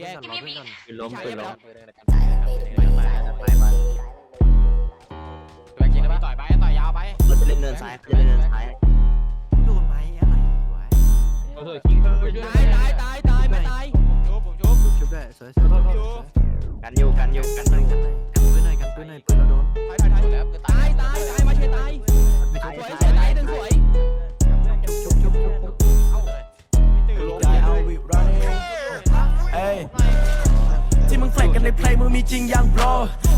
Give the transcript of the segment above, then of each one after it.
แยกรอเพื่อนก่อนปืนล้มปืนล้มไปกินแล้วต่อยไปต่อยยาวไปเราจะเล่นเนินซ้ายจะเล่นเนินซ้ายโดนไหมอะไรวะเออคิงเออตายตายตายตายไม่ตายชุบผมชุบชุบได้สวยสวยสวยสวยกันอยู่กันอยู่กันกันอหน่อยยู่กันหน่อยกันปืนหน่อยกันปืนหน่อยปืนเราโดนถอยถอยถอยแล้วตายตายตายมาเชียร์ตายไม่สชุบวยไม่เชียร์ตายหนึ่งสวย ในเพลงมึงมีจริงยังโบร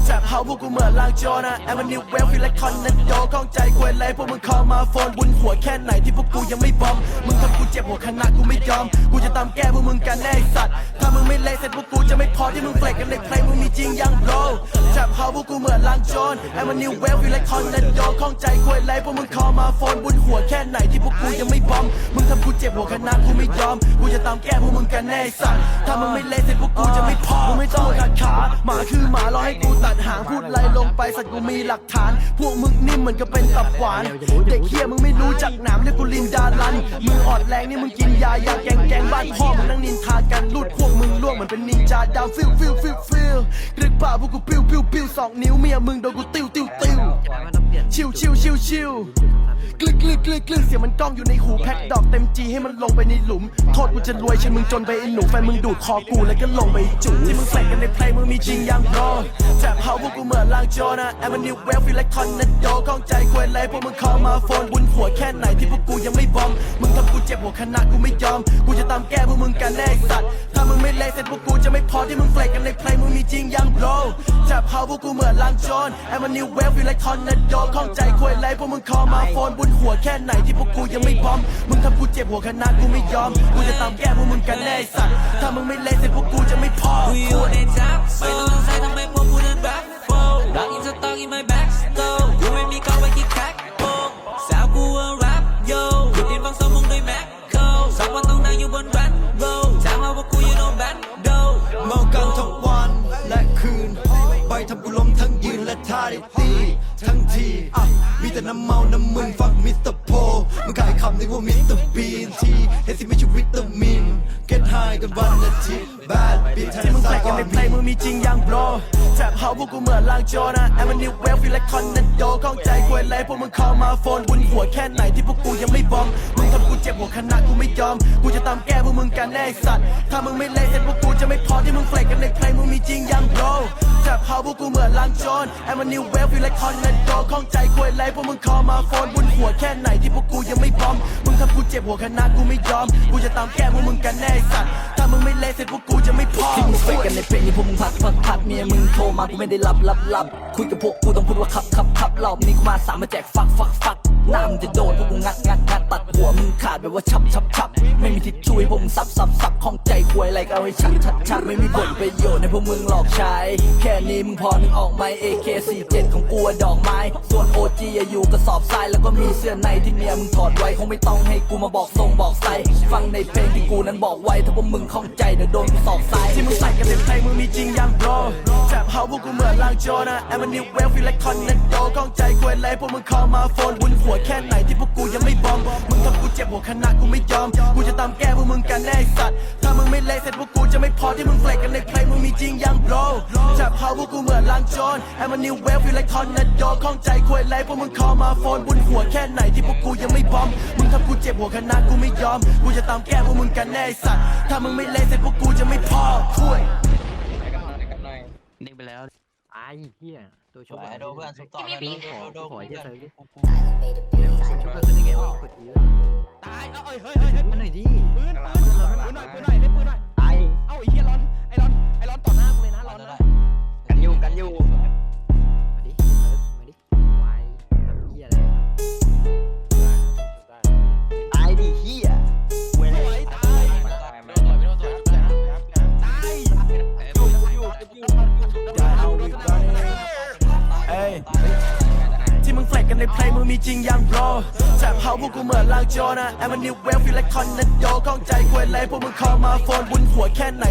แสบเฮาพวกกูเหมือนลางโจนะแอมนิวเวลฟิลเลคอนเนตโดข้องใจควยเลยพวกมึงคอมาโฟนบุญหัวแค่ไหนที่พวกกูยังไม่บอม มึงทำกูเจ็บหัวขนาดกูไม่ยอม กูจะตามแก้พวกมึงกันแน่สัตว์ ถ้ามึงไม่เละเสร็จพวกกูจะไม่พอที่มึงเฟลกกันในเพลงมึงมีจริงยังโบร แสบเฮาพวกกูเหมือนลางโจนแอมนิวเวลฟิลแลคอนเนตโดข้องใจควยเลพวกมึงคอมาโฟนบุญหัวแค่ไหนที่พวกกูยังไม่บอม มึงทำกูเจ็บหัวขนาดกูไม่ยอม กูจะตามแก้พวกมึงกันแน่สัตว์ถ้ามึงไม่เละเสร็จพวกกูจะไม่พอมึงไม่ต้องขัดขาหมาคือหมารอให้กูตัดหางพูดไรลงไปสัตว์กูมีหลักฐาน พวกมึงนิ่มเหมือนกับเป็นตับหวาน เด็กเฮียมึงไม่รู้จักหนามเรียกกูลินดาลันมืออ่อนแรงนี่มึงกินยายาแกงแกงบ้านพ่อมึงนั่งนินทากันลูดพวกมึงล่วงเหมือนเป็นนินจาดาวฟิลฟิลฟิลฟิลรึกป่าพวกกูปิ้วปิ้วปิ้วสองนิ้วเมียมึงโดนกูติ้วติ้วติ้วชิวชิวชิวชิวกลึกกลึกกลึกกลึกเสียงมันก้องอยู่ในหูแพ็คดอกเต็มจีให้มันลงไปในหลุม โทษกูจะรวยใช่มึงจนไปไอ้หนูแฟนมึงดูดคอกูแล้วก็ลงไปจุ่มที่มึงแฝงกันในเพลงมึงมีจริงยังรอแจบเฮาพวกกูเหมือนลางโจนะแอมนิวเวลฟิลและคอนเนตโดข้องใจควยเลยพวกมึงคอมาโฟนบุญหัวแค่ไหนที่พวกกูยังไม่บอม มึงทำกูเจ็บหัวขนาดกูไม่ยอม กูจะตามแก้พวกมึงกันแน่สัตว์ถ้ามึงไม่เละเสร็จพวกกูจะไม่พอที่มึงเฟลกันในเพลงมึงมีจริงยัง จับเฮาพวกกูเหมือนลางโจนแอมันนิวเวลวิลและคอนเนตโดข้องใจควยไรพวกมึงคอมาโฟนบุญหัวแค่ไหนที่พวกกูยังไม่บอม มึงทำกูเจ็บหัวขนาดกูไม่ยอม กูจะตามแก้พวกมึงกันแน่สัตว์ถ้ามึงไม่เละเสร็จพวกกูจะไม่พอกูอยู่ในทับไม่ต้องสงสัยทำไมพวกกูนั้นแบบ ทีอะมีแต่น้ำเมา น้ำมึนฟังมิสเตอร์โพมึงขายคำนึกว่ามิสเตอร์บีนทีเฮสิไม่ใช่วิตามิน เก็ตไฮกันวันละที bad beat ที่มึงแปลกันในเพลงมึงมีจริงยัง bro แทบเฮาพวกกูเหมือนลางโจนะแอมนิวเวลฟิลและคอนเนตโดข้องใจควยไรพวกมึงคอมาโฟนบุญหัวแค่ไหนที่พวกกูยังไม่บอมมึงทำกู เจ็บหัวขนาดกูไม่ยอม กูจะตามแก้พวกมึงกันแน่สัตว์ ถ้ามึงไม่เละเสร็จพวกกูจะไม่พอที่มึงเฟลกกันในเพลงมึงมีจริงยัง bro แทบเฮาพวกกูเหมือนลางโจนแอมันนิวเวลฟิลแลคอนเนตโดข้องใจควยเลยพวกมึงคอมาโฟนบุญหัวแค่ไหนที่พวกกูยังไม่บอม มึงทำกูเจ็บหัวขนาดกูไม่ยอม กูจะตามแก้พวกมึงกันแน่สัตว์ ถ้ามึงไม่เละเสร็จพวกกูจะไม่พอที่มึงเฟกกันในเพลงนี้พวกมึงพัดพัดพัดเมียมึงโทรมากูไม่ได้รับรับรับคุยกับพวกกูต้องพูดว่าขับขับขับรอบนี้กูมาสามมาแจกฟักฟักฟักหน้ามึงจะโดนพวกกูงัดงัดงัดตัด แบบว่าชับชับชับ ไม่มีทิชช่วยพวกมึงซับซับซับข้องใจควยอะไรก็เอาให้ชัดชัดชัดไม่มีผลประโยชน์ในพวกมึงหลอกใช้ แค่นี้มึงพอนึงออกไหม AK47 ของกูดอกไม้ ส่วน OG อะอยู่กระสอบทรายแล้วก็มีเสื้อในที่เมียมึงถอดไว้คงไม่ต้องให้กูมาบอกทรงบอกไซฟังในเพลงที่กูนั้นบอกไว้ ถ้าพวกมึงข้องใจเดี๋ยวโดนกูสอกไซที่มึงใส่กันในเพลงมึงมีจริงยัง bro แทบเฮาพวกกูเหมือนลางโจนะแอมนิวเวลฟิลและคอนเนตโดข้องใจควยเลยพวกมึงคอมาโฟนบุญหัวแค่ไหนที่พวกกูยังไม่บอมมึงทำกูเจ็บหัวขนาดกูไม่ยอมกูจะตามแก้พวกมึงกันแน่ไอ้สัตว์ ถ้ามึงไม่เละเสร็จพวกกูจะไม่พอที่มึงเฟลกกันในเพลงมึงมีจริงยัง bro แทบเฮาพวกกูเหมือนลางโจนแอมนิวเวลฟิลและคอนเนตโดข้องใจควยเลยพวกมึงคอมาโฟนบุญหัวแค่ไหนที่พวกกูยังไม่บอม มึงทำกูเจ็บหัวขนาดกูไม่ยอม กูจะตามแก้พวกมึงกันแน่ไอ้สัตว์ ถ้ามึงไม่เละเสร็จพวกกูจะไม่พอช่วยเด้งไปแล้วไอ้เหี้ยตัวชุบไอโดเพื่อนสุดต่อปีขอโดขอเพื่เหี้ยอนเซิร์ฟดิชุบก็ขึ้นยังไงวะกดอีตาย เอ้ยเฮ้ยเฮ้ยเฮ้ยมันหน่อยดิปืนปืนปืนหน่อยปืนหน่อยเล่นปืนหน่อยตายเอ้าไอ้เหี้ยร้อนไอ้ร้อนไอ้ร้อนต่อหน้ากูเลยนะร้อนนะกันอยู่กันอยู่ กันในเพลงมึงมีจริงยัง bro แทบเฮาพวกกูเหมือนลางโจนะแอมันนิวเวลฟิลเลคอนเนตโดข้องใจควยเลยพวกมึงคอมาโฟนบุญหัวแค่ไหน